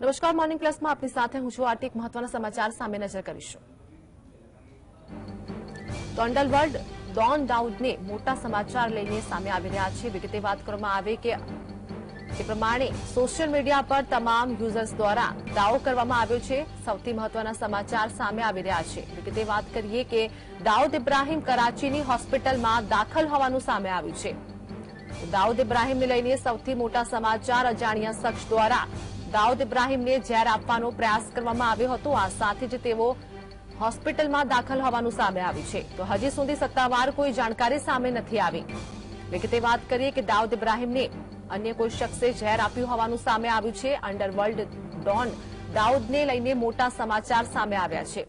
નમસ્કાર મોર્નિંગ પ્લસમાં આપની સાથે હું છું આર્ટિક મહત્વના સમાચાર સામે નજર કરીશું. તો અંડરવર્લ્ડ ડોન દાઉદને મોટા સમાચાર લઈને સામે આવી રહ્યા છે. વિગતે વાત કરવામાં આવે કે તે પ્રમાણે સોશિયલ મીડિયા પર તમામ યુઝર્સ દ્વારા દાવો કરવામાં આવ્યો છે. સૌથી મહત્વના સમાચાર સામે આવી રહ્યા છે. વિગતે વાત કરીએ કે દાઉદ ઇબ્રાહિમ કરાચીની હોસ્પિટલમાં દાખલ હોવાનું સામે આવ્યું છે. દાઉદ ઇબ્રાહીમને લઈને સૌથી મોટા સમાચાર અજાણ્યા શખ્સ દ્વારા દાઉદ ઇબ્રાહીમને ઝેર આપવાનો પ્રયાસ કરવામાં આવ્યો હતો. આ સાથે જ તેઓ હોસ્પિટલમાં દાખલ હોવાનું સામે આવ્યું છે. તો હજી સુધી સત્તાવાર કોઈ જાણકારી સામે નથી આવી. વિગતે વાત કરીએ કે દાઉદ ઇબ્રાહીમને અન્ય કોઈ શખ્સે ઝેર આપ્યું હોવાનું સામે આવ્યું છે. અંડરવર્લ્ડ ડોન દાઉદને લઈને મોટા સમાચાર સામે આવ્યા છે.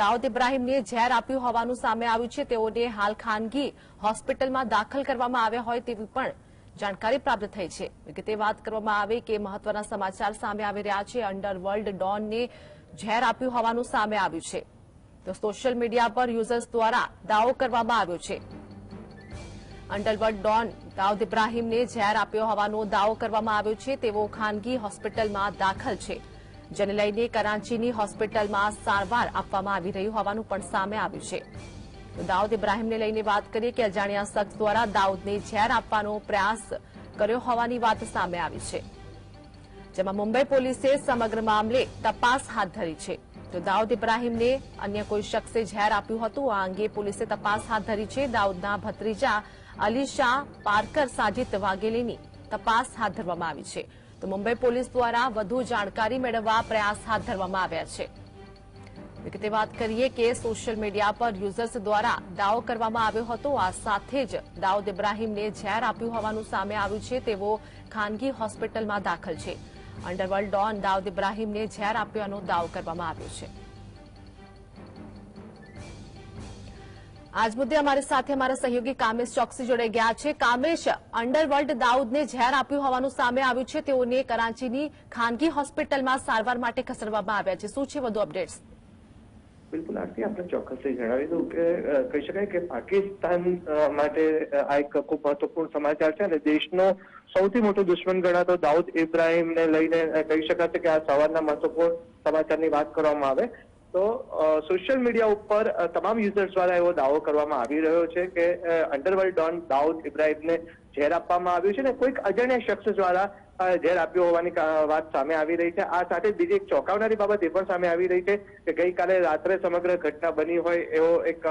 દાઉદ ઇબ્રાહિમને ઝેર આપ્યું હોવાનું સામે આવ્યું છે. તેઓને હાલ ખાનગી હોસ્પિટલમાં દાખલ કરવામાં આવ્યા હોય તેવી પણ જાણકારી પ્રાપ્ત થઈ છે. વિગતે વાત કરવામાં આવે કે મહત્વના સમાચાર સામે આવી રહ્યા છે. અંડરવર્લ્ડ ડોનને ઝેર આપ્યું હોવાનું સામે આવ્યું છે. તો સોશિયલ મીડિયા પર યુઝર્સ દ્વારા દાવો કરવામાં આવ્યો છે. અંડરવર્લ્ડ ડોન દાઉદ ઇબ્રાહિમને ઝેર આપ્યો હોવાનો દાવો કરવામાં આવ્યો છે. તેઓ ખાનગી હોસ્પિટલમાં દાખલ છે. જેને લઈને કરાંચીની હોસ્પિટલમાં સારવાર આપવામાં આવી રહી હોવાનું પણ સામે આવ્યું છે. દાઉદ ઇબ્રાહિમને લઈને વાત કરીએ કે અજાણ્યા શખ્સ દ્વારા દાઉદને ઝેર આપવાનો પ્રયાસ કર્યો હોવાની વાત સામે આવી છે. જેમાં મુંબઈ પોલીસે સમગ્ર મામલે તપાસ હાથ ધરી છે. તો દાઉદ ઇબ્રાહીમને અન્ય કોઈ શખ્સે ઝેર આપ્યું હતું? આ અંગે પોલીસે તપાસ હાથ ધરી છે. દાઉદના ભત્રીજા અલી શાહ પારકર સાજિદ વાઘેલીની તપાસ હાથ ધરવામાં આવી છે. તો મુંબઈ પોલીસ દ્વારા વધુ જાણકારી મેળવવા પ્રયાસ હાથ ધરવામાં આવ્યા છે. વિગતે વાત કરીએ કે સોશિયલ મીડિયા પર યુઝર્સ દ્વારા દાવો કરવામાં આવ્યો હતો. આ સાથે જ દાઉદ ઇબ્રાહીમને ઝેર આપ્યું હોવાનું સામે આવ્યું છે. તેઓ ખાનગી હોસ્પિટલમાં દાખલ છે. અંડરવર્લ્ડ ડોન દાઉદ ઇબ્રાહીમને ઝેર આપ્યાનો દાવો કરવામાં આવ્યો છે. આજ મુદ્દે અમારી સાથે અમારા સહયોગી કામેશ ચોકસી જોડાઈ ગયા છે. કામેશ, અંડરવર્લ્ડ દાઉદને ઝેર આપ્યું હોવાનું સામે આવ્યું છે. તેઓને કરાંચીની ખાનગી હોસ્પિટલમાં સારવાર માટે ખસેડવામાં આવ્યા છે. શું છે વધુ અપડેટ્સ? બિલકુલ, આરતી, આપણે ચોક્કસથી જણાવી દઉં કે કહી શકાય કે પાકિસ્તાન માટે આ એક ખૂબ મહત્વપૂર્ણ સમાચાર છે અને દેશનો સૌથી મોટો દુશ્મન ગણાતો દાઉદ ઇબ્રાહિમને લઈને કહી શકાશે કે આ સવારના મહત્વપૂર્ણ સમાચારની વાત કરવામાં આવે. તો સોશિયલ મીડિયા ઉપર તમામ યુઝર્સ દ્વારા એવો દાવો કરવામાં આવી રહ્યો છે કે અંડરવર્લ્ડ ડોન દાઉદ ઇબ્રાહીમને ઝેર આપવામાં આવ્યું છે ને કોઈક અજાણ્યા શખ્સ દ્વારા ઝેર આપ્યો હોવાની વાત સામે આવી રહી છે. આ સાથે બીજી એક ચોંકાવનારી બાબત એ પણ સામે આવી રહી છે કે ગઈકાલે રાત્રે સમગ્ર ઘટના બની હોય એવો એક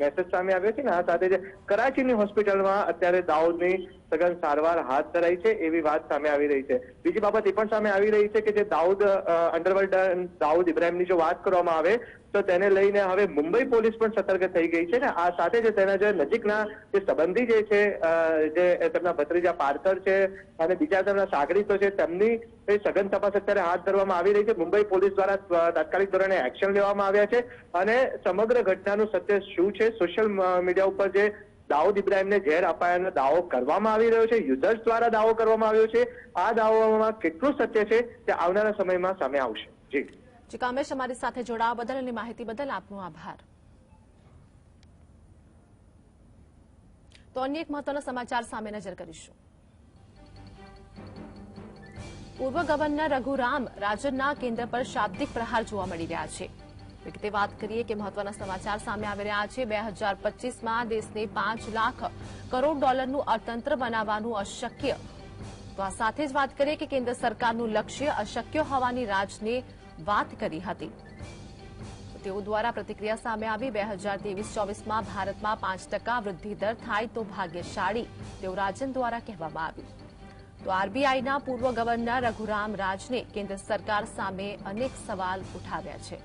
મેસેજ સામે આવ્યો છે ને આ સાથે જે કરાચીની હોસ્પિટલમાં અત્યારે દાઉદની સઘન સારવાર હાથ ધરાઈ છે એવી વાત સામે આવી રહી છે. બીજી બાબત એ પણ સામે આવી રહી છે કે જે દાઉદ અંડરવર્લ્ડ દાઉદ ઇબ્રાહિમની જો વાત કરવામાં આવે તો તેને લઈને હવે મુંબઈ પોલીસ પણ સતર્ક થઈ ગઈ છે ને આ સાથે જે તેના જે નજીકના જે સંબંધી જે છે જે તેમના ભત્રીજા પારકર છે અને બીજા તેમના સાગરીતો છે, તેમની સઘન તપાસ અત્યારે હાથ ધરવામાં આવી રહી છે. મુંબઈ પોલીસ દ્વારા તાત્કાલિક ધોરણે એક્શન લેવામાં આવ્યા છે અને સમગ્ર ઘટનાનું સત્ય શું છે? સોશિયલ મીડિયા ઉપર જે દાઉદ ઇબ્રાહીમને ઝેર અપાયાનો દાવો કરવામાં આવી રહ્યો છે. યુઝર્સ દ્વારા દાવો કરવામાં આવ્યો છે. આ દાવામાં કેટલું સત્ય છે તે આવનારા સમયમાં સામે આવશે. જી. જી, કામેશ, અમારી સાથે જોડાવા બદલ અને માહિતી બદલ આપનો આભાર. તો અન્ય એક મહત્વના સમાચાર સામે નજર કરીશું. પૂર્વ ગવર્નર રઘુરામ રાજનના કેન્દ્ર પર શાબ્દિક પ્રહાર જોવા મળી રહ્યા છે. વિગતે વાત કરીએ કે મહત્વના સમાચાર સામે આવી રહ્યા છે. બે હજાર પચીસમાં દેશને પાંચ લાખ કરોડ ડોલરનું અર્થતંત્ર બનાવવાનું અશક્ય. તો આ સાથે જ વાત કરીએ કે કેન્દ્ર સરકારનું લક્ષ્ય અશક્ય હોવાની રાજને વાત કરી હતી. તેઓ દ્વારા પ્રતિક્રિયા સામે આવી બે હજાર ત્રેવીસ ચોવીસમાં ભારતમાં પાંચ ટકા વૃદ્ધિ દર થાય તો ભાગ્યશાળી તેવું રાજન દ્વારા કહેવામાં આવ્યું. તો આરબીઆઈના પૂર્વ ગવર્નર રઘુરામ રાજને કેન્દ્ર સરકાર સામે અનેક સવાલ ઉઠાવ્યા છે.